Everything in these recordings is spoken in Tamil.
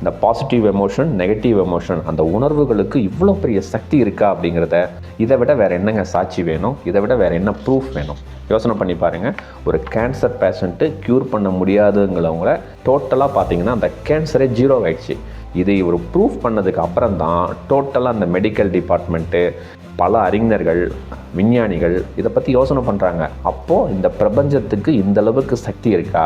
இந்த பாசிட்டிவ் எமோஷன் நெகட்டிவ் எமோஷன் அந்த உணர்வுகளுக்கு இவ்வளோ பெரிய சக்தி இருக்கா அப்படிங்கிறத இதை விட வேறு என்னங்க சாட்சி வேணும்? இதை விட வேறு என்ன ப்ரூஃப் வேணும்? யோசனை பண்ணி பாருங்கள் ஒரு கேன்சர் பேஷண்ட்டு க்யூர் பண்ண முடியாதுங்கிறவங்கள டோட்டலாக பார்த்தீங்கன்னா அந்த கேன்சரே ஜீரோ ஆயிடுச்சு. இதை ஒரு ப்ரூஃப் பண்ணதுக்கு அப்புறம் தான் டோட்டலாக அந்த மெடிக்கல் டிபார்ட்மெண்ட்டு பல அறிஞர்கள் விஞ்ஞானிகள் இதை பற்றி யோசனை பண்ணுறாங்க அப்போது இந்த பிரபஞ்சத்துக்கு இந்த அளவுக்கு சக்தி இருக்கா?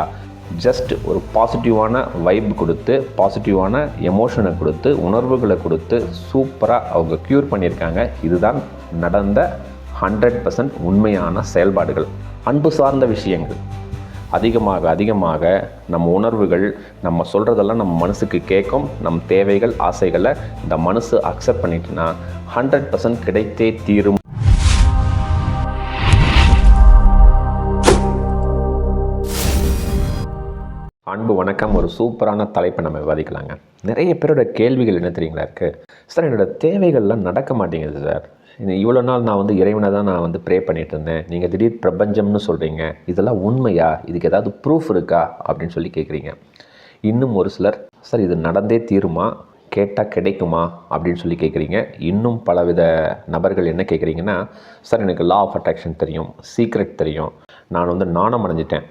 ஜஸ்ட் ஒரு பாசிட்டிவான வைப் கொடுத்து பாசிட்டிவான எமோஷனை கொடுத்து உணர்வுகளை கொடுத்து சூப்பராக அவங்க க்யூர் பண்ணியிருக்காங்க. இதுதான் நடந்த ஹண்ட்ரட் பர்சன்ட் உண்மையான செயல்பாடுகள். அன்பு சார்ந்த விஷயங்கள். அதிகமாக அதிகமாக நம்ம உணர்வுகள் நம்ம சொல்கிறதெல்லாம் நம்ம மனசுக்கு கேட்கும் நம் தேவைகள் ஆசைகளை இந்த மனசு அக்செப்ட் பண்ணிட்டுனா ஹண்ட்ரட் பர்சன்ட் கிடைத்தே தீரும். வணக்கம். ஒரு சூப்பரான தலைப்பை நம்ம விவாதிக்கலாங்க. நிறைய பேரோட கேள்விகள் என்ன தெரியுங்களா இருக்குது சார் என்னோட தேவைகள்லாம் நடக்க மாட்டேங்குது சார். இது இவ்வளோ நாள் நான் வந்து இறைவனை தான் நான் வந்து ப்ரே பண்ணிட்டு இருந்தேன். நீங்கள் திடீர் பிரபஞ்சம்னு சொல்கிறீங்க இதெல்லாம் உண்மையா? இதுக்கு ஏதாவது ப்ரூஃப் இருக்கா? அப்படின்னு சொல்லி கேட்குறீங்க இன்னும் ஒரு சிலர் சார் இது நடந்தே தீருமா? கேட்டால் கிடைக்குமா? அப்படின்னு சொல்லி கேட்குறீங்க இன்னும் பலவித நபர்கள் என்ன கேட்குறீங்கன்னா சார் எனக்கு லா ஆஃப் அட்ராக்ஷன் தெரியும். சீக்ரெட் தெரியும். நான் வந்து நாணம் அடைஞ்சிட்டேன்.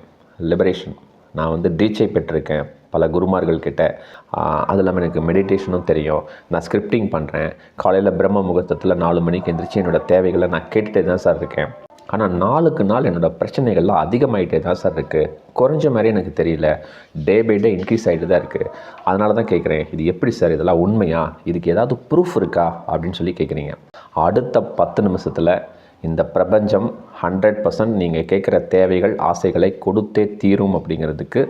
லிபரேஷன் நான் வந்து தீட்சை பெற்றிருக்கேன் பல குருமார்கள் கிட்ட அது இல்லாமல் எனக்கு மெடிடேஷனும் தெரியும். நான் ஸ்கிரிப்டிங் பண்ணுறேன் காலையில் பிரம்ம முகூர்த்தத்தில் நாலு மணிக்கு எந்திரிச்சு என்னோடய தேவைகளை நான் கேட்டுகிட்டே தான் சார் இருக்கேன். ஆனால் நாளுக்கு நாள் என்னோடய பிரச்சனைகள்லாம் அதிகமாகிட்டே தான் சார் இருக்குது குறைஞ்ச மாதிரி எனக்கு தெரியல. டே பை டே இன்க்ரீஸ் ஆகிட்டு தான் இருக்குது அதனால தான் கேட்குறேன் இது எப்படி சார் இதெல்லாம் உண்மையா? இதுக்கு ஏதாவது ப்ரூஃப் இருக்கா? அப்படின்னு சொல்லி கேட்குறீங்க அடுத்த பத்து நிமிஷத்தில் இந்த பிரபஞ்சம் ஹண்ட்ரட் பர்சன்ட் நீங்கள் கேட்குற தேவைகள் ஆசைகளை கொடுத்தே தீரும் அப்படிங்கிறதுக்கு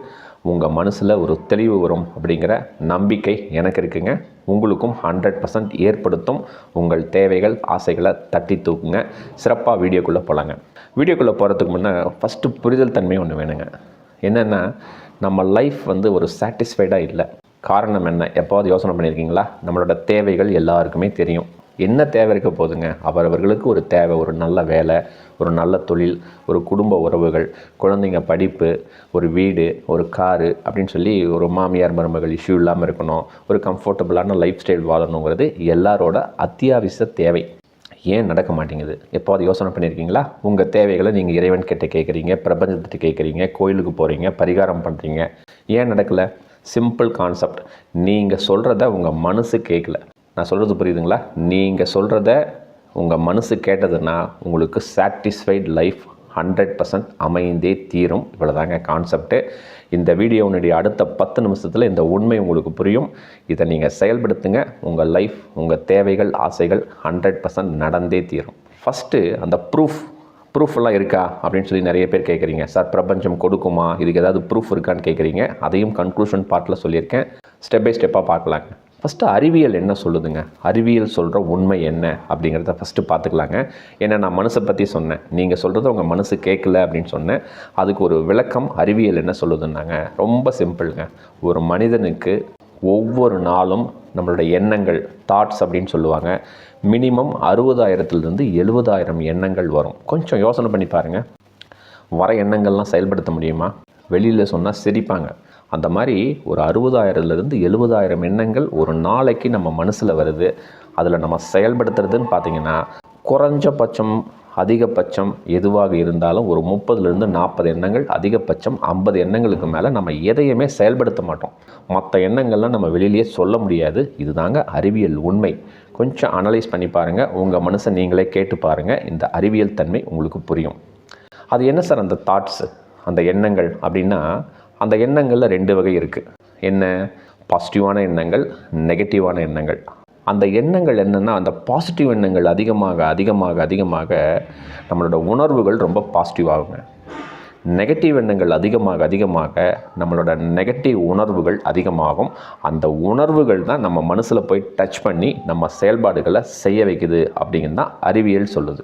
உங்கள் மனசில் ஒரு தெளிவு வரும் அப்படிங்கிற நம்பிக்கை எனக்கு இருக்குங்க. உங்களுக்கும் ஹண்ட்ரட் பர்சன்ட் ஏற்படுத்தும். உங்கள் தேவைகள் ஆசைகளை தட்டி தூக்குங்க. சிறப்பாக வீடியோக்குள்ளே போகலாங்க வீடியோக்குள்ளே போகிறதுக்கு முன்னே ஃபஸ்ட்டு புரிதல் தன்மை ஒன்று வேணுங்க. என்னென்னா நம்ம லைஃப் வந்து ஒரு சாட்டிஸ்ஃபைடாக இல்லை. காரணம் என்ன? எப்போது யோசனை பண்ணியிருக்கீங்களா நம்மளோட தேவைகள் எல்லாருக்குமே தெரியும். என்ன தேவை இருக்க போதுங்க அவரவர்களுக்கு ஒரு தேவை ஒரு நல்ல வேலை ஒரு நல்ல தொழில் ஒரு குடும்ப உறவுகள் குழந்தைங்க படிப்பு ஒரு வீடு ஒரு காரு அப்படின்னு சொல்லி ஒரு மாமியார் மருமகள் இஷ்யூ இல்லாமல் இருக்கணும் ஒரு கம்ஃபர்டபுளான லைஃப் ஸ்டைல் வாழணுங்கிறது எல்லாரோட அத்தியாவசிய தேவை. ஏன் நடக்க மாட்டேங்குது? எப்போது யோசனை பண்ணியிருக்கீங்களா? உங்கள் தேவைகளை நீங்கள் இறைவன் கிட்ட கேட்குறீங்க பிரபஞ்சத்திட்ட கேட்குறீங்க கோயிலுக்கு போகிறீங்க பரிகாரம் பண்ணுறீங்க ஏன் நடக்கலை? சிம்பிள் கான்செப்ட் நீங்கள் சொல்கிறத உங்கள் மனசு கேட்கல. நான் சொல்கிறது புரியுதுங்களா? நீங்கள் சொல்கிறத உங்கள் மனசு கேட்டதுன்னா உங்களுக்கு சாட்டிஸ்ஃபைட் லைஃப் ஹண்ட்ரட் பர்சன்ட் அமைந்தே தீரும். இவ்வளோதாங்க கான்செப்ட்டு இந்த வீடியோனுடைய அடுத்த பத்து நிமிஷத்தில் இந்த உண்மை உங்களுக்கு புரியும். இதை நீங்கள் செயல்படுத்துங்க. உங்கள் லைஃப் உங்கள் தேவைகள் ஆசைகள் ஹண்ட்ரட் பர்சன்ட் நடந்தே தீரும். ஃபஸ்ட்டு அந்த ப்ரூஃப் ப்ரூஃப்லாம் இருக்கா? அப்படின்னு சொல்லி நிறைய பேர் கேட்குறீங்க சார் பிரபஞ்சம் கொடுக்குமா? இதுக்கு ஏதாவது ப்ரூஃப் இருக்கான்னு கேட்குறீங்க அதையும் கன்க்ளூஷன் பார்ட்டில் சொல்லியிருக்கேன். ஸ்டெப் பை ஸ்டெப்பாக பார்க்கலாங்க. ஃபஸ்ட்டு அறிவியல் என்ன சொல்லுதுங்க? அறிவியல் சொல்கிற உண்மை என்ன அப்படிங்கிறத ஃபஸ்ட்டு பார்த்துக்கலாங்க. ஏன்னா நான் மனசை பற்றி சொன்னேன். நீங்கள் சொல்கிறது உங்கள் மனசு கேட்கல அப்படின்னு சொன்னேன். அதுக்கு ஒரு விளக்கம் அறிவியல் என்ன சொல்லுதுன்னாங்க. ரொம்ப சிம்பிளுங்க ஒரு மனிதனுக்கு ஒவ்வொரு நாளும் நம்மளோட எண்ணங்கள் தாட்ஸ் அப்படின்னு சொல்லுவாங்க. மினிமம் அறுபதாயிரத்துலேருந்து எழுபதாயிரம் எண்ணங்கள் வரும். கொஞ்சம் யோசனை பண்ணி பாருங்கள் வர எண்ணங்கள்லாம் செயல்படுத்த முடியுமா? வெளியில் சொன்னால் சிரிப்பாங்க. அந்த மாதிரி ஒரு அறுபதாயிரத்துலேருந்து எழுபதாயிரம் எண்ணங்கள் ஒரு நாளைக்கு நம்ம மனசில் வருது. அதில் நம்ம செயல்படுத்துறதுன்னு பார்த்தீங்கன்னா குறைஞ்சபட்சம் அதிகபட்சம் எதுவாக இருந்தாலும் ஒரு முப்பதுலேருந்து நாற்பது எண்ணங்கள் அதிகபட்சம் ஐம்பது எண்ணங்களுக்கு மேலே நம்ம எதையுமே செயல்படுத்த மாட்டோம். மற்ற எண்ணங்கள்லாம் நம்ம வெளியிலேயே சொல்ல முடியாது. இதுதாங்க அறிவியல் உண்மை. கொஞ்சம் அனலைஸ் பண்ணி பாருங்கள் உங்கள் மனசை நீங்களே கேட்டு பாருங்கள் இந்த அறிவியல் தன்மை உங்களுக்கு புரியும். அது என்ன சார் அந்த தாட்ஸு அந்த எண்ணங்கள் அப்படின்னா அந்த எண்ணங்களில் ரெண்டு வகை இருக்குது என்ன? பாசிட்டிவான எண்ணங்கள் நெகட்டிவான எண்ணங்கள். அந்த எண்ணங்கள் என்னென்னா அந்த பாசிட்டிவ் எண்ணங்கள் அதிகமாக அதிகமாக அதிகமாக நம்மளோட உணர்வுகள் ரொம்ப பாசிட்டிவ் ஆகுங்க. நெகட்டிவ் எண்ணங்கள் அதிகமாக அதிகமாக நம்மளோட நெகட்டிவ் உணர்வுகள் அதிகமாகும். அந்த உணர்வுகள் தான் நம்ம மனசில் போய் டச் பண்ணி நம்ம செயல்பாடுகளை செய்ய வைக்குது அப்படிங்கிறது தான் அறிவியல் சொல்லுது.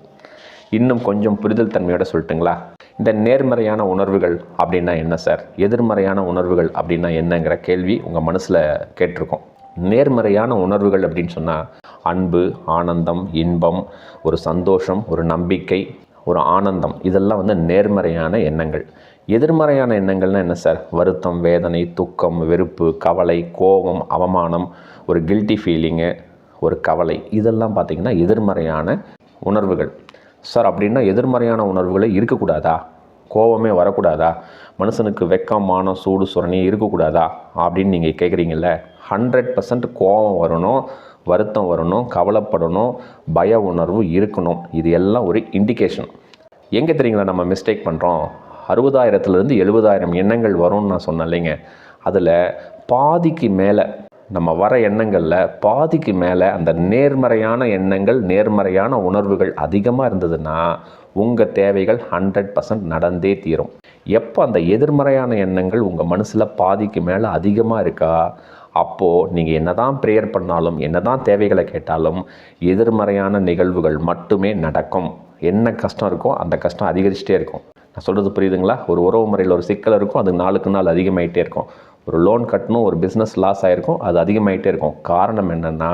இன்னும் கொஞ்சம் புரிதல் தன்மையோட சொல்லட்டுங்களா? இந்த நேர்மறையான உணர்வுகள் அப்படின்னா என்ன சார்? எதிர்மறையான உணர்வுகள் அப்படின்னா என்னங்கிற கேள்வி உங்கள் மனசில் கேட்டிருக்கோம். நேர்மறையான உணர்வுகள் அப்படின்னு சொன்னால் அன்பு ஆனந்தம் இன்பம் ஒரு சந்தோஷம் ஒரு நம்பிக்கை ஒரு ஆனந்தம். இதெல்லாம் வந்து நேர்மறையான எண்ணங்கள். எதிர்மறையான எண்ணங்கள்னால் என்ன சார்? வருத்தம் வேதனை துக்கம் வெறுப்பு கவலை கோபம் அவமானம் ஒரு கில்ட்டி ஃபீலிங்கு ஒரு கவலை. இதெல்லாம் பார்த்திங்கன்னா எதிர்மறையான உணர்வுகள். சார் அப்படின்னா எதிர்மறையான உணர்வுகளே இருக்கக்கூடாதா? கோபமே வரக்கூடாதா? மனுஷனுக்கு வெக்கம் மானம் சூடு சுரணி இருக்கக்கூடாதா? அப்படின்னு நீங்கள் கேட்குறீங்கல்ல ஹண்ட்ரட் பர்சன்ட் கோபம் வரணும் வருத்தம் வரணும் கவலைப்படணும் பய உணர்வு இருக்கணும். இது எல்லாம் ஒரு இண்டிகேஷன் எங்கே தெரியுங்களா நம்ம மிஸ்டேக் பண்ணுறோம் அறுபதாயிரத்துலேருந்து எழுபதாயிரம் எண்ணங்கள் வரும்னு நான் சொன்னேன் இல்லைங்க. அதில் பாதிக்கு மேலே நம்ம வர எண்ணங்களில் பாதிக்கு மேலே அந்த நேர்மறையான எண்ணங்கள் நேர்மறையான உணர்வுகள் அதிகமாக இருந்ததுன்னா உங்கள் தேவைகள் ஹண்ட்ரட் பர்சன்ட் நடந்தே தீரும். எப்போ அந்த எதிர்மறையான எண்ணங்கள் உங்கள் மனசில் பாதிக்கு மேலே அதிகமாக இருக்கா? அப்போது நீங்கள் என்ன தான் ப்ரேயர் பண்ணாலும் என்ன தான் தேவைகளை கேட்டாலும் எதிர்மறையான நிகழ்வுகள் மட்டுமே நடக்கும். என்ன கஷ்டம் இருக்கோ அந்த கஷ்டம் அதிகரிச்சிட்டே இருக்கும். நான் சொல்கிறது புரியுதுங்களா? ஒரு உறவு முறையில் ஒரு சிக்கல் இருக்கும் அது நாளுக்கு நாள் அதிகமாகிட்டே இருக்கும். ஒரு லோன் கட்டணும் ஒரு பிஸ்னஸ் லாஸ் ஆகிருக்கும் அது அதிகமாகிட்டே இருக்கும். காரணம் என்னென்னா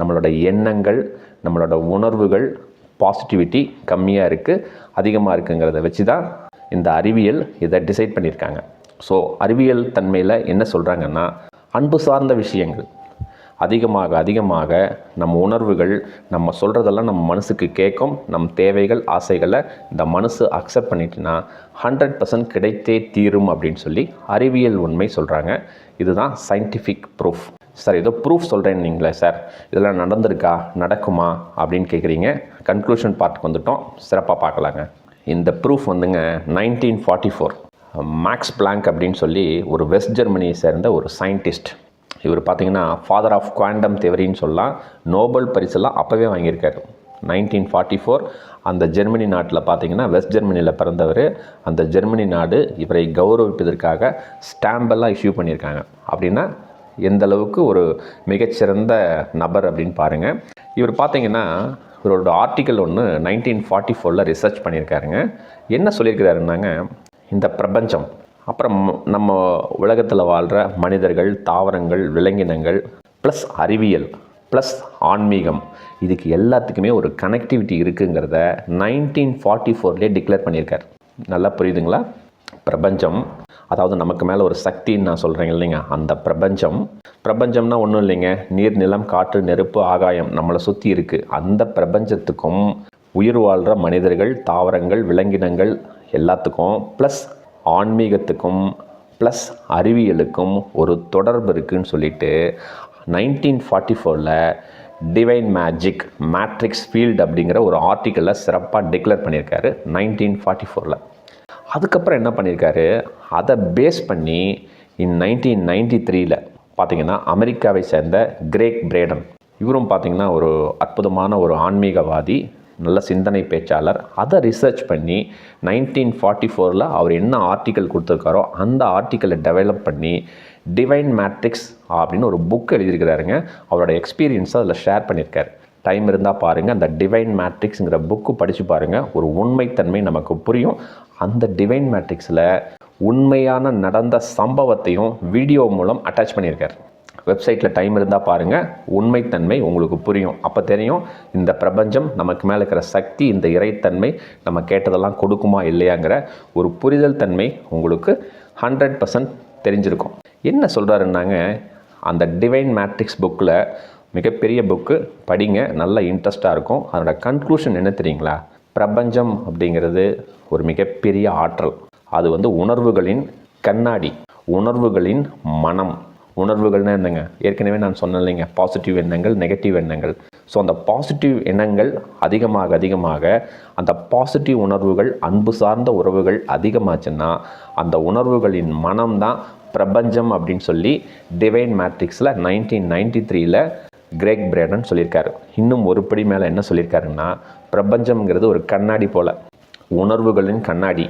நம்மளோட எண்ணங்கள் நம்மளோட உணர்வுகள் பாசிட்டிவிட்டி கம்மியாக இருக்குது அதிகமாக இருக்குங்கிறத வச்சு தான் இந்த அறிவியல் இதை டிசைட் பண்ணியிருக்காங்க. ஸோ அறிவியல் தன்மையில் என்ன சொல்கிறாங்கன்னா அன்பு சார்ந்த விஷயங்கள். அதிகமாக அதிகமாக நம்ம உணர்வுகள் நம்ம சொல்கிறதெல்லாம் நம்ம மனசுக்கு கேட்கும் நம் தேவைகள் ஆசைகளை இந்த மனசு அக்செப்ட் பண்ணிட்டுனா ஹண்ட்ரட் பர்சன்ட் கிடைத்தே தீரும் அப்படின்னு சொல்லி அறிவியல் உண்மை சொல்கிறாங்க இதுதான் சயின்டிஃபிக் ப்ரூஃப் சார் ஏதோ ப்ரூஃப் சொல்கிறேன் நீங்களே சார் இதெல்லாம் நடந்திருக்கா? நடக்குமா? அப்படின்னு கேட்குறீங்க கன்க்ளூஷன் பார்ட்டுக்கு வந்துட்டோம். சிறப்பாக பார்க்கலாங்க. இந்த ப்ரூஃப் வந்துங்க nineteen forty four Max Planck அப்படின்னு சொல்லி ஒரு வெஸ்ட் ஜெர்மனியை சேர்ந்த ஒரு சயின்டிஸ்ட் இவர் பார்த்தீங்கன்னா ஃபாதர் ஆஃப் குவாண்டம் தேவரின்னு சொல்லலாம். நோபல் பரிசெல்லாம் அப்போவே வாங்கியிருக்காரு. நைன்டீன் ஃபார்ட்டி ஃபோர் அந்த ஜெர்மனி நாட்டில் பார்த்தீங்கன்னா வெஸ்ட் ஜெர்மனியில் பிறந்தவர். அந்த ஜெர்மனி நாடு இவரை கௌரவிப்பதற்காக ஸ்டாம்பெல்லாம் இஷ்யூ பண்ணியிருக்காங்க. அப்படின்னா எந்த அளவுக்கு ஒரு மிகச்சிறந்த நபர் அப்படின்னு பாருங்கள் இவர் பார்த்தீங்கன்னா இவரோட ஆர்டிக்கல் ஒன்று நைன்டீன் ஃபார்ட்டி ஃபோரில் ரிசர்ச் பண்ணியிருக்காருங்க. என்ன சொல்லியிருக்கிறாருன்னாங்க இந்த பிரபஞ்சம் அப்புறம் நம்ம உலகத்தில் வாழ்கிற மனிதர்கள் தாவரங்கள் விலங்கினங்கள் ப்ளஸ் அறிவியல் ப்ளஸ் ஆன்மீகம் இதுக்கு எல்லாத்துக்குமே ஒரு கனெக்டிவிட்டி இருக்குங்கிறத நைன்டீன் ஃபார்ட்டி ஃபோர்லேயே டிக்ளேர் பண்ணியிருக்கார். நல்லா புரியுதுங்களா? பிரபஞ்சம் அதாவது நமக்கு மேலே ஒரு சக்தின்னு நான் சொல்கிறேங்க இல்லைங்க. அந்த பிரபஞ்சம் பிரபஞ்சம்னா ஒன்றும் இல்லைங்க. நீர் நிலம் காற்று நெருப்பு ஆகாயம் நம்மளை சுற்றி இருக்குது அந்த பிரபஞ்சத்துக்கும் உயிர் வாழ்கிற மனிதர்கள் தாவரங்கள் விலங்கினங்கள் எல்லாத்துக்கும் ப்ளஸ் ஆன்மீகத்துக்கும் ப்ளஸ் அறிவியலுக்கும் ஒரு தொடர்பு இருக்குதுன்னு சொல்லிட்டு நைன்டீன் ஃபார்ட்டி ஃபோரில் டிவைன் மேஜிக் மேட்ரிக்ஸ் ஃபீல்டு அப்படிங்கிற ஒரு ஆர்டிக்கலில் சிறப்பாக டிக்ளேர் பண்ணியிருக்காரு நைன்டீன் ஃபார்ட்டி ஃபோரில் அதுக்கப்புறம் என்ன பண்ணியிருக்காரு? அதை பேஸ் பண்ணி இன் நைன்டீன் நைன்டி த்ரீயில் பார்த்தீங்கன்னா அமெரிக்காவை சேர்ந்த கிரேக் பிரேடன். இவரும் பார்த்தீங்கன்னா ஒரு அற்புதமான ஒரு ஆன்மீகவாதி நல்ல சிந்தனை பேச்சாளர். அதை ரிசர்ச் பண்ணி நைன்டீன் ஃபார்ட்டி ஃபோரில் அவர் என்ன ஆர்டிக்கல் கொடுத்துருக்காரோ அந்த ஆர்டிக்கலை டெவலப் பண்ணி டிவைன் மேட்ரிக்ஸ் அப்படின்னு ஒரு புக் எழுதியிருக்கிறாருங்க. அவரோட எக்ஸ்பீரியன்ஸை அதில் ஷேர் பண்ணியிருக்காரு. டைம் இருந்தால் பாருங்கள் அந்த டிவைன் மேட்ரிக்ஸுங்கிற புக்கு படித்து பாருங்கள் ஒரு உண்மைத்தன்மை நமக்கு புரியும். அந்த டிவைன் மேட்ரிக்ஸில் உண்மையான நடந்த சம்பவத்தையும் வீடியோ மூலம் அட்டாச் பண்ணியிருக்கார். வெப்சைட்டில் டைம் இருந்தால் பாருங்கள் உண்மைத்தன்மை உங்களுக்கு புரியும். அப்போ தெரியும் இந்த பிரபஞ்சம் நமக்கு மேலே இருக்கிற சக்தி இந்த இறைத்தன்மை நம்ம கேட்டதெல்லாம் கொடுக்குமா இல்லையாங்கிற ஒரு புரிதல் தன்மை உங்களுக்கு ஹண்ட்ரட் பர்சன்ட் தெரிஞ்சிருக்கும். என்ன சொல்கிறாருன்னாங்க அந்த டிவைன் மேட்ரிக்ஸ் புக்கில் மிகப்பெரிய புக்கு படிங்க. நல்ல இன்ட்ரெஸ்ட்டாக இருக்கும். அதோட கன்க்ளூஷன் என்ன தெரியுங்களா? பிரபஞ்சம் அப்படிங்கிறது ஒரு மிகப்பெரிய ஆற்றல். அது வந்து உணர்வுகளின் கண்ணாடி உணர்வுகளின் மனம். உணர்வுகள்னா என்னங்க? ஏற்கனவே நான் சொன்னேன் இல்லைங்க. பாசிட்டிவ் எண்ணங்கள் நெகட்டிவ் எண்ணங்கள். ஸோ அந்த பாசிட்டிவ் எண்ணங்கள் அதிகமாக அதிகமாக அந்த பாசிட்டிவ் உணர்வுகள் அன்பு சார்ந்த உறவுகள் அதிகமாச்சுன்னா அந்த உணர்வுகளின் மனம்தான் பிரபஞ்சம் அப்படின்னு சொல்லி டிவைன் மேட்ரிக்ஸில் நைன்டீன் நைன்டி த்ரீயில் கிரேக் பிரேடன் சொல்லியிருக்காரு. இன்னும் ஒரு படி மேலே என்ன சொல்லியிருக்காருன்னா பிரபஞ்சம்ங்கிறது ஒரு கண்ணாடி போல். உணர்வுகளின் கண்ணாடி.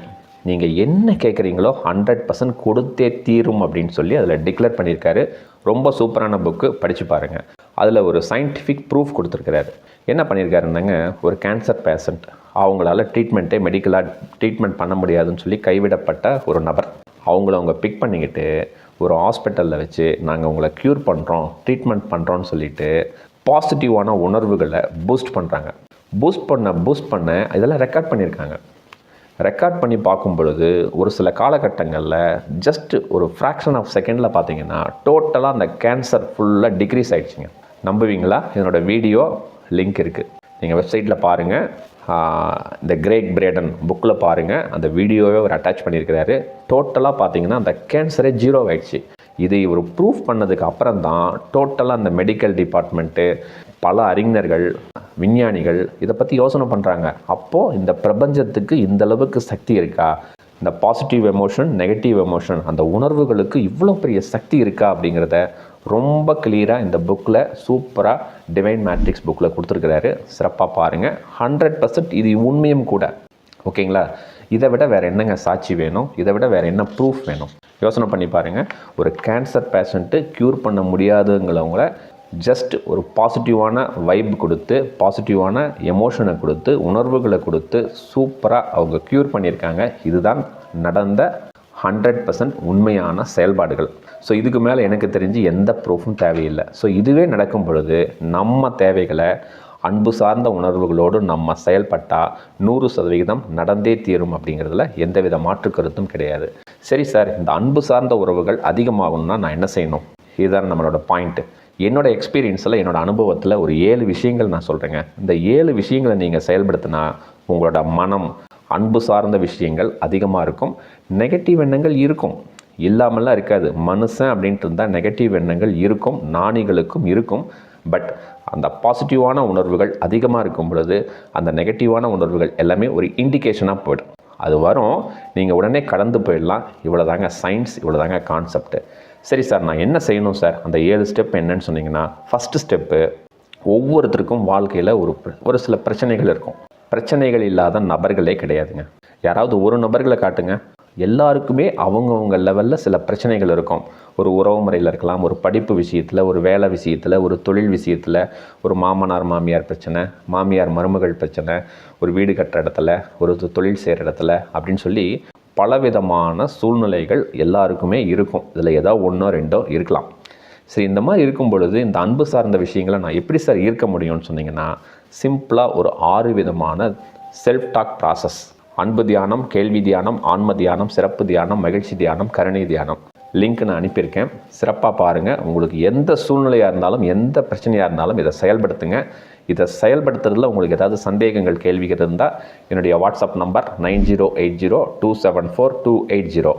நீங்கள் என்ன கேட்குறீங்களோ ஹண்ட்ரட் பர்சன்ட் கொடுத்தே தீரும் அப்படின்னு சொல்லி அதில் டிக்ளேர் பண்ணியிருக்காரு. ரொம்ப சூப்பரான புக்கு படித்து பாருங்கள் அதில் ஒரு சயின்டிஃபிக் ப்ரூஃப் கொடுத்துருக்கிறாரு. என்ன பண்ணியிருக்காருன்னாங்க ஒரு கேன்சர் பேஷண்ட் அவங்களால ட்ரீட்மெண்ட்டே மெடிக்கலாக ட்ரீட்மெண்ட் பண்ண முடியாதுன்னு சொல்லி கைவிடப்பட்ட ஒரு நபர். அவங்கள அவங்க பிக் பண்ணிக்கிட்டு ஒரு ஹாஸ்பிட்டலில் வச்சு நாங்கள் உங்களை க்யூர் பண்ணுறோம் ட்ரீட்மெண்ட் பண்ணுறோன்னு சொல்லிட்டு பாசிட்டிவான உணர்வுகளை பூஸ்ட் பண்ணுறாங்க பூஸ்ட் பண்ண பூஸ்ட் பண்ண இதெல்லாம் ரெக்கார்ட் பண்ணியிருக்காங்க. ரெக்கார்ட் பண்ணி பார்க்கும் பொழுது ஒரு சில காலகட்டங்களில் ஜஸ்ட் ஒரு ஃப்ராக்ஷன் ஆஃப் செகண்டில் பார்த்தீங்கன்னா டோட்டலாக அந்த கேன்சர் ஃபுல்லாக டிக்ரீஸ் ஆகிடுச்சிங்க நம்புவீங்களா? இதனோட வீடியோ லிங்க் இருக்குது நீங்கள் வெப்சைட்டில் பாருங்கள் இந்த கிரேக் பிரேடன் புக்கில் பாருங்கள் அந்த வீடியோவே அவர் அட்டாச் பண்ணியிருக்கிறாரு. டோட்டலாக பார்த்தீங்கன்னா அந்த கேன்சரே ஜீரோ ஆகிடுச்சு இது இவர் ப்ரூஃப் பண்ணதுக்கு அப்புறம் தான் டோட்டலாக அந்த மெடிக்கல் டிபார்ட்மெண்ட்டு பல அறிஞர்கள் விஞ்ஞானிகள் இதை பற்றி யோசனை பண்ணுறாங்க அப்போது இந்த பிரபஞ்சத்துக்கு இந்த அளவுக்கு சக்தி இருக்கா? இந்த பாசிட்டிவ் எமோஷன் நெகட்டிவ் எமோஷன் அந்த உணர்வுகளுக்கு இவ்வளோ பெரிய சக்தி இருக்கா அப்படிங்கிறத ரொம்ப கிளியராக இந்த புக்கில் சூப்பராக டிவைன் மேட்ரிக்ஸ் புக்கில் கொடுத்துருக்கிறாரு. சிறப்பாக பாருங்கள் ஹண்ட்ரட் பர்சன்ட் இது உண்மையும் கூட. ஓகேங்களா? இதை விட வேறு என்னங்க சாட்சி வேணும்? இதை விட வேறு என்ன ப்ரூஃப் வேணும்? யோசனை பண்ணி பாருங்கள் ஒரு கேன்சர் பேஷண்ட்டு க்யூர் பண்ண முடியாதுங்கிறவங்கள ஜஸ்ட் ஒரு பாசிட்டிவான வைப் கொடுத்து பாசிட்டிவான எமோஷனை கொடுத்து உணர்வுகளை கொடுத்து சூப்பராக அவங்க க்யூர் பண்ணியிருக்காங்க. இதுதான் நடந்த ஹண்ட்ரட் பர்சன்ட் உண்மையான செயல்பாடுகள். ஸோ இதுக்கு மேலே எனக்கு தெரிஞ்சு எந்த ப்ரூஃபும் தேவையில்லை. ஸோ இதுவே நடக்கும் பொழுது நம்ம தேவைகளை அன்பு சார்ந்த உணர்வுகளோடு நம்ம செயல்பட்டால் நூறு சதவிகிதம் நடந்தே தீரும் அப்படிங்கிறதுல எந்தவித மாற்று கருத்தும் கிடையாது. சரி சார் இந்த அன்பு சார்ந்த உறவுகள் அதிகமாகணும்னா நான் என்ன செய்யணும்? இதுதான் நம்மளோட பாயிண்ட்டு என்னோட எக்ஸ்பீரியன்ஸில் என்னோட அனுபவத்தில் ஒரு ஏழு விஷயங்கள் நான் சொல்கிறேங்க இந்த ஏழு விஷயங்களை நீங்கள் செயல்படுத்தினா உங்களோட மனம் அன்பு சார்ந்த விஷயங்கள் அதிகமாக இருக்கும். நெகட்டிவ் எண்ணங்கள் இருக்கும். இல்லாமலாம் இருக்காது. மனுஷன் அப்படின்ட்டு இருந்தால் நெகட்டிவ் எண்ணங்கள் இருக்கும். நாணிகளுக்கும் இருக்கும். பட் அந்த பாசிட்டிவான உணர்வுகள் அதிகமாக இருக்கும் பொழுது அந்த நெகட்டிவான உணர்வுகள் எல்லாமே ஒரு இண்டிகேஷனாக போயிடும். அது வரும். நீங்கள் உடனே கடந்து போயிடலாம். இவ்வளோதாங்க சயின்ஸ் இவ்வளோதாங்க கான்செப்ட்டு சரி சார் நான் என்ன செய்யணும் சார்? அந்த ஏழு ஸ்டெப் என்னன்னு சொன்னீங்கன்னா ஃபஸ்ட்டு ஸ்டெப்பு ஒவ்வொருத்தருக்கும் வாழ்க்கையில் ஒரு ஒரு சில பிரச்சனைகள் இருக்கும். பிரச்சனைகள் இல்லாத நபர்களே கிடையாதுங்க. யாராவது ஒரு நபர்களை காட்டுங்க. எல்லாருக்குமே அவங்கவுங்க லெவலில் சில பிரச்சனைகள் இருக்கும். ஒரு உறவு முறையில் இருக்கலாம் ஒரு படிப்பு விஷயத்தில் ஒரு வேலை விஷயத்தில் ஒரு தொழில் விஷயத்தில் ஒரு மாமனார் மாமியார் பிரச்சனை மாமியார் மருமகள் பிரச்சனை ஒரு வீடு கட்டுற இடத்துல ஒரு தொழில் செய்கிற இடத்துல அப்படின்னு சொல்லி பலவிதமான சூழ்நிலைகள் எல்லாருக்குமே இருக்கும். இதில் ஏதோ ஒன்றோ ரெண்டோ இருக்கலாம். சரி இந்த மாதிரி இருக்கும் பொழுது இந்த அன்பு சார்ந்த விஷயங்களை நான் எப்படி சார் ஈர்க்க முடியும்னு சொன்னீங்கன்னா சிம்பிளாக ஒரு ஆறு விதமான செல்ஃப் டாக் ப்ராசஸ் அன்பு தியானம் கேள்வி தியானம் ஆன்ம தியானம் சிறப்பு தியானம் மகிழ்ச்சி தியானம் கருணை தியானம். லிங்க் நான் அனுப்பியிருக்கேன். சிறப்பாக பாருங்கள் உங்களுக்கு எந்த சூழ்நிலையாக இருந்தாலும் எந்த பிரச்சனையாக இருந்தாலும் இதை செயல்படுத்துங்க. இதை செயல்படுத்துறதுல உங்களுக்கு ஏதாவது சந்தேகங்கள் கேள்விகள் இருந்தால் என்னுடைய WhatsApp number nine zero eight zero two seven four two eight zero.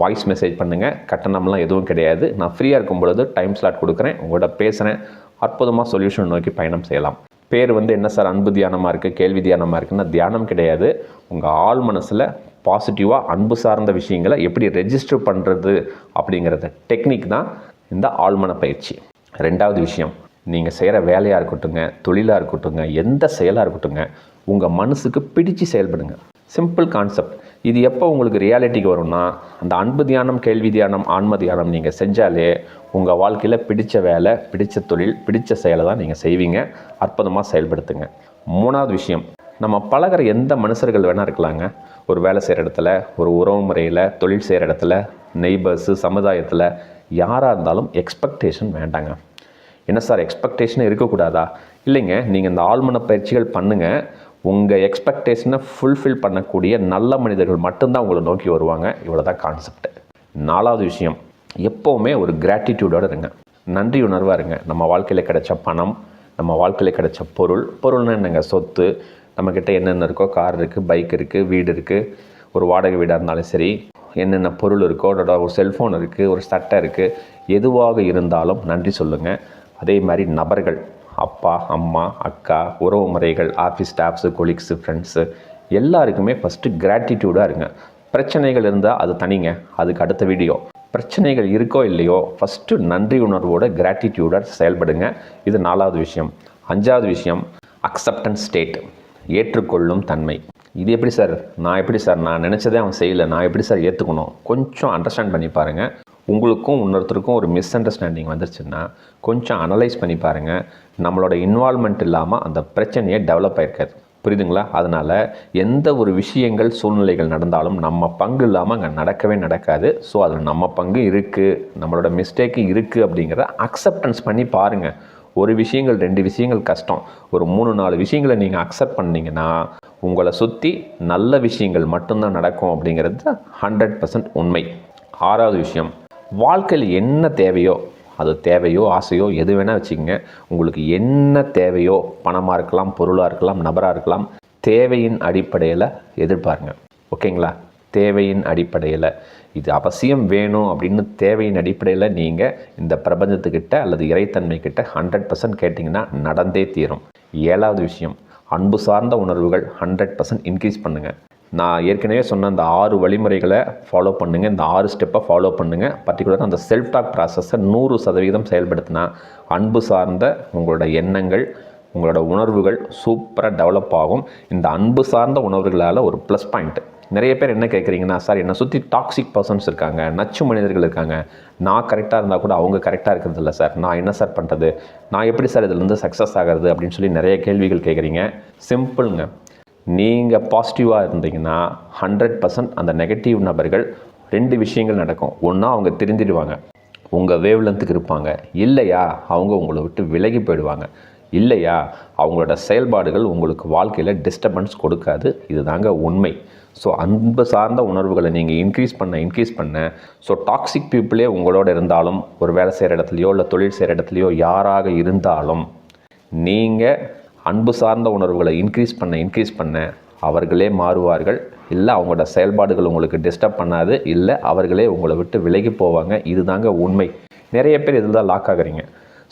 Voice message பண்ணுங்கள் கட்டணம்லாம் எதுவும் கிடையாது. நான் ஃப்ரீயாக இருக்கும் பொழுது டைம் ஸ்லாட் கொடுக்குறேன். உங்கள்கிட்ட பேசுகிறேன் அற்புதமாக சொல்யூஷன் நோக்கி பயணம் செய்யலாம். பேர் வந்து என்ன சார்? அன்பு தியானமாக இருக்குது கேள்வி தியானமாக இருக்குன்னா தியானம் கிடையாது. உங்கள் ஆள் மனசில் பாசிட்டிவாக அன்பு சார்ந்த விஷயங்களை எப்படி ரெஜிஸ்டர் பண்ணுறது அப்படிங்கிறத டெக்னிக் தான் இந்த ஆழ்மன பயிற்சி ரெண்டாவது விஷயம். நீங்கள் செய்கிற வேலையாக இருக்கட்டுங்க தொழிலாக இருக்கட்டுங்க எந்த செயலாக இருக்கட்டுங்க உங்கள் மனசுக்கு பிடிச்சு செயல்படுங்க. சிம்பிள் கான்செப்ட் இது எப்போ உங்களுக்கு ரியாலிட்டிக்கு வரும்னா அந்த அன்பு தியானம் கேள்வி தியானம் ஆன்ம தியானம் நீங்கள் செஞ்சாலே உங்கள் வாழ்க்கையில் பிடித்த வேலை பிடித்த தொழில் பிடித்த செயலை தான் நீங்கள் செய்வீங்க. அற்புதமாக செயல்படுத்துங்க. மூணாவது விஷயம். நம்ம பழகுற எந்த மனுஷர்கள் வேணால் இருக்கலாங்க. ஒரு வேலை செய்கிற இடத்துல ஒரு உறவு முறையில் தொழில் செய்கிற இடத்துல நெய்பர்ஸு சமுதாயத்தில் யாராக இருந்தாலும் எக்ஸ்பெக்டேஷன் வேண்டாங்க. என்ன சார் எக்ஸ்பெக்டேஷனும் இருக்கக்கூடாதா? இல்லைங்க நீங்கள் இந்த ஆழ்மன பயிற்சிகள் பண்ணுங்கள் உங்கள் எக்ஸ்பெக்டேஷனை ஃபுல்ஃபில் பண்ணக்கூடிய நல்ல மனிதர்கள் மட்டும்தான் உங்களை நோக்கி வருவாங்க. இவ்வளோ தான் கான்செப்ட் நாலாவது விஷயம் எப்போவுமே ஒரு கிராட்டிடியூடோடு இருங்க. நன்றி உணர்வாக இருங்க. நம்ம வாழ்க்கையில் கிடைச்ச பணம் நம்ம வாழ்க்கையில் கிடைச்ச பொருள். பொருள்னா என்னங்க? சொத்து. நம்மக்கிட்ட என்னென்ன இருக்கோ கார் இருக்குது பைக் இருக்குது வீடு இருக்குது ஒரு வாடகை வீடாக இருந்தாலும் சரி என்னென்ன பொருள் இருக்கோ அதோட ஒரு செல்ஃபோன் இருக்குது ஒரு சட்டை இருக்குது எதுவாக இருந்தாலும் நன்றி சொல்லுங்கள் அதே மாதிரி நபர்கள் அப்பா அம்மா அக்கா உறவு முறைகள் ஆஃபீஸ் ஸ்டாஃப்ஸு கொலீக்ஸு ஃப்ரெண்ட்ஸு எல்லாருக்குமே ஃபஸ்ட்டு கிராட்டிடியூடாக இருங்க. பிரச்சனைகள் இருந்தால் அது தனிங்க அதுக்கு அடுத்த வீடியோ பிரச்சனைகள் இருக்கோ இல்லையோ ஃபஸ்ட்டு நன்றி உணர்வோட கிராட்டிடியூடாக செயல்படுங்க. இது நாலாவது விஷயம். அஞ்சாவது விஷயம் அக்செப்டன்ஸ் ஸ்டேட் ஏற்றுக்கொள்ளும் தன்மை. இது எப்படி சார்? நான் எப்படி சார்? நான் நினச்சதே அவன் செய்யலை. நான் எப்படி சார் ஏற்றுக்கணும் கொஞ்சம் அண்டர்ஸ்டாண்ட் பண்ணி பாருங்கள் உங்களுக்கும் இன்னொருத்தருக்கும் ஒரு மிஸ் அண்டர்ஸ்டாண்டிங் வந்துருச்சுன்னா கொஞ்சம் அனலைஸ் பண்ணி பாருங்கள் நம்மளோட இன்வால்மெண்ட் இல்லாமல் அந்த பிரச்சனையை டெவலப் ஆகிருக்காது புரியுதுங்களா? அதனால் எந்த ஒரு விஷயங்கள் சூழ்நிலைகள் நடந்தாலும் நம்ம பங்கு இல்லாமல் அங்கே நடக்கவே நடக்காது. ஸோ அதில் நம்ம பங்கு இருக்குது நம்மளோட மிஸ்டேக்கு இருக்குது அப்படிங்கிறத அக்செப்டன்ஸ் பண்ணி பாருங்கள் ஒரு விஷயங்கள் ரெண்டு விஷயங்கள் கஷ்டம். ஒரு மூணு நாலு விஷயங்களை நீங்கள் அக்செப்ட் பண்ணீங்கன்னா உங்களை சுற்றி நல்ல விஷயங்கள் மட்டும்தான் நடக்கும் அப்படிங்கிறது ஹண்ட்ரட் பர்சன்ட் உண்மை. ஆறாவது விஷயம் வாழ்க்கையில் என்ன தேவையோ அது தேவையோ ஆசையோ எது வேணால் வச்சுக்கோங்க. உங்களுக்கு என்ன தேவையோ பணமாக இருக்கலாம் பொருளாக இருக்கலாம் நபராக இருக்கலாம் தேவையின் அடிப்படையில் எதிர்பாருங்க. ஓகேங்களா? தேவையின் அடிப்படையில். இது அவசியம் வேணும் அப்படின்னு தேவையின் அடிப்படையில் நீங்கள் இந்த பிரபஞ்சத்துக்கிட்ட அல்லது இறைத்தன்மைக்கிட்ட ஹண்ட்ரட் பர்சன்ட் கேட்டிங்கன்னா நடந்தே தீரும். ஏழாவது விஷயம் அன்பு சார்ந்த உணர்வுகள் ஹண்ட்ரட் பர்சன்ட் இன்க்ரீஸ் பண்ணுங்கள் நான் ஏற்கனவே சொன்ன அந்த ஆறு வழிமுறைகளை ஃபாலோ பண்ணுங்கள் இந்த ஆறு ஸ்டெப்பை ஃபாலோ பண்ணுங்கள் பர்டிகுலராக அந்த செல்ஃப் டாக் ப்ராசஸை நூறு சதவீதம் செயல்படுத்தினா அன்பு சார்ந்த உங்களோட எண்ணங்கள் உங்களோட உணர்வுகள் சூப்பராக டெவலப் ஆகும். இந்த அன்பு சார்ந்த உணர்வுகளால் ஒரு ப்ளஸ் பாயிண்ட் நிறைய பேர் என்ன கேட்குறீங்கன்னா சார் என்னை சுற்றி டாக்ஸிக் பர்சன்ஸ் இருக்காங்க நச்சு மனிதர்கள் இருக்காங்க. நான் கரெக்டாக இருந்தால் கூட அவங்க கரெக்டாக இருக்கிறது இல்லை சார். நான் என்ன சார் பண்ணுறது நான் எப்படி சார் இதுலேருந்து சக்ஸஸ் ஆகிறது? அப்படின்னு சொல்லி நிறைய கேள்விகள் கேட்குறீங்க சிம்பிளுங்க நீங்கள் பாசிட்டிவாக இருந்தீங்கன்னா ஹண்ட்ரட் பர்சன்ட் அந்த நெகட்டிவ் நபர்கள் ரெண்டு விஷயங்கள் நடக்கும். ஒன்றா அவங்க திருந்திடுவாங்க உங்கள் வேவ்லென்த்துக்கு இருப்பாங்க. இல்லையா அவங்க உங்களை விட்டு விலகி போயிடுவாங்க. இல்லையா அவங்களோட செயல்பாடுகள் உங்களுக்கு வாழ்க்கையில் டிஸ்டர்பன்ஸ் கொடுக்காது. இதுதாங்க உண்மை. ஸோ அன்பு சார்ந்த உணர்வுகளை நீங்கள் இன்க்ரீஸ் பண்ண இன்க்ரீஸ் பண்ண ஸோ டாக்ஸிக் பீப்புளே உங்களோட இருந்தாலும் ஒரு வேலை செய்கிற இடத்துலையோ இல்லை தொழில் செய்கிற இடத்துலையோ யாராக இருந்தாலும் நீங்கள் அன்பு சார்ந்த உணர்வுகளை இன்க்ரீஸ் பண்ண இன்க்ரீஸ் பண்ண அவர்களே மாறுவார்கள். இல்லை அவங்களோட செயல்பாடுகள் உங்களுக்கு டிஸ்டர்ப் பண்ணாது. இல்லை அவர்களே உங்களை விட்டு விலகி போவாங்க. இதுதாங்க உண்மை. நிறைய பேர் இதில் தான் லாக் ஆகுறீங்க.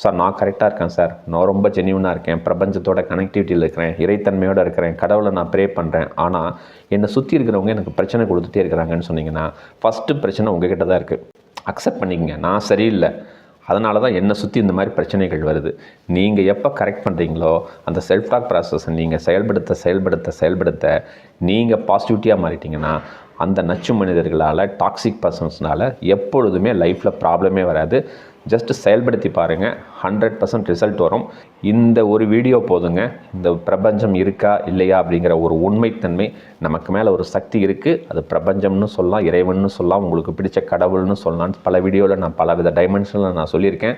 சார் நான் கரெக்டாக இருக்கேன் சார் நான் ரொம்ப ஜென்யூனாக இருக்கேன். பிரபஞ்சத்தோட கனெக்டிவிட்டியில் இருக்கிறேன். இறைத்தன்மையோடு இருக்கிறேன். கடவுளை நான் ப்ரே பண்ணுறேன் ஆனால் என்னை சுற்றி இருக்கிறவங்க எனக்கு பிரச்சனை கொடுத்துட்டே இருக்கிறாங்கன்னு சொன்னீங்கன்னா ஃபஸ்ட்டு பிரச்சனை உங்ககிட்ட தான் இருக்குது அக்செப்ட் பண்ணிக்கங்க. நான் சரியில்லை. அதனால தான் என்னை சுற்றி இந்த மாதிரி பிரச்சனைகள் வருது. நீங்கள் எப்போ கரெக்ட் பண்ணுறீங்களோ அந்த செல்ஃப் டாக் ப்ராசஸை நீங்கள் செயல்படுத்த செயல்படுத்த செயல்படுத்த நீங்கள் பாசிட்டிவிட்டியாக மாறிட்டீங்கன்னா அந்த நச்சு மனிதர்களால் டாக்ஸிக் பர்சன்ஸ்னால் எப்பொழுதுமே லைஃப்பில் ப்ராப்ளமே வராது. ஜஸ்ட் செயல்படுத்தி பாருங்கள் ஹண்ட்ரட் பர்சன்ட் ரிசல்ட் வரும். இந்த ஒரு வீடியோ போதுங்க. இந்த பிரபஞ்சம் இருக்கா இல்லையா அப்படிங்கிற ஒரு உண்மைத்தன்மை நமக்கு மேலே ஒரு சக்தி இருக்குது அது பிரபஞ்சம்னு சொல்லலாம் இறைவன்னு சொல்லலாம் உங்களுக்கு பிடிச்ச கடவுள்னு சொல்லலாம் பல வீடியோவில் நான் பல வித டைமென்ஷனில் நான் சொல்லியிருக்கேன்.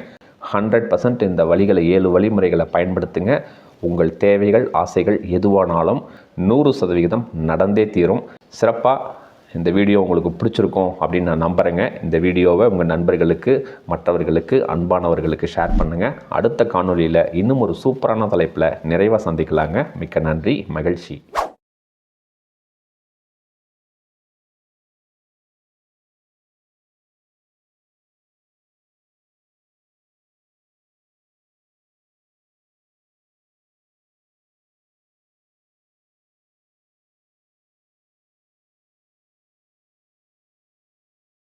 ஹண்ட்ரட் பர்சன்ட் இந்த வழிகளை ஏழு வழிமுறைகளை பயன்படுத்துங்க. உங்கள் தேவைகள் ஆசைகள் எதுவானாலும் நூறு சதவிகிதம் நடந்தே தீரும். சிறப்பாக இந்த வீடியோ உங்களுக்கு பிடிச்சிருக்கும் அப்படின்னு நான் நம்புகிறேங்க இந்த வீடியோவை உங்கள் நண்பர்களுக்கு மற்றவர்களுக்கு அன்பானவர்களுக்கு ஷேர் பண்ணுங்கள் அடுத்த காணொளியில் இன்னும் ஒரு சூப்பரான தலைப்பில் நிறைவாக சந்திக்கலாங்க. மிக்க நன்றி மகிழ்ச்சி.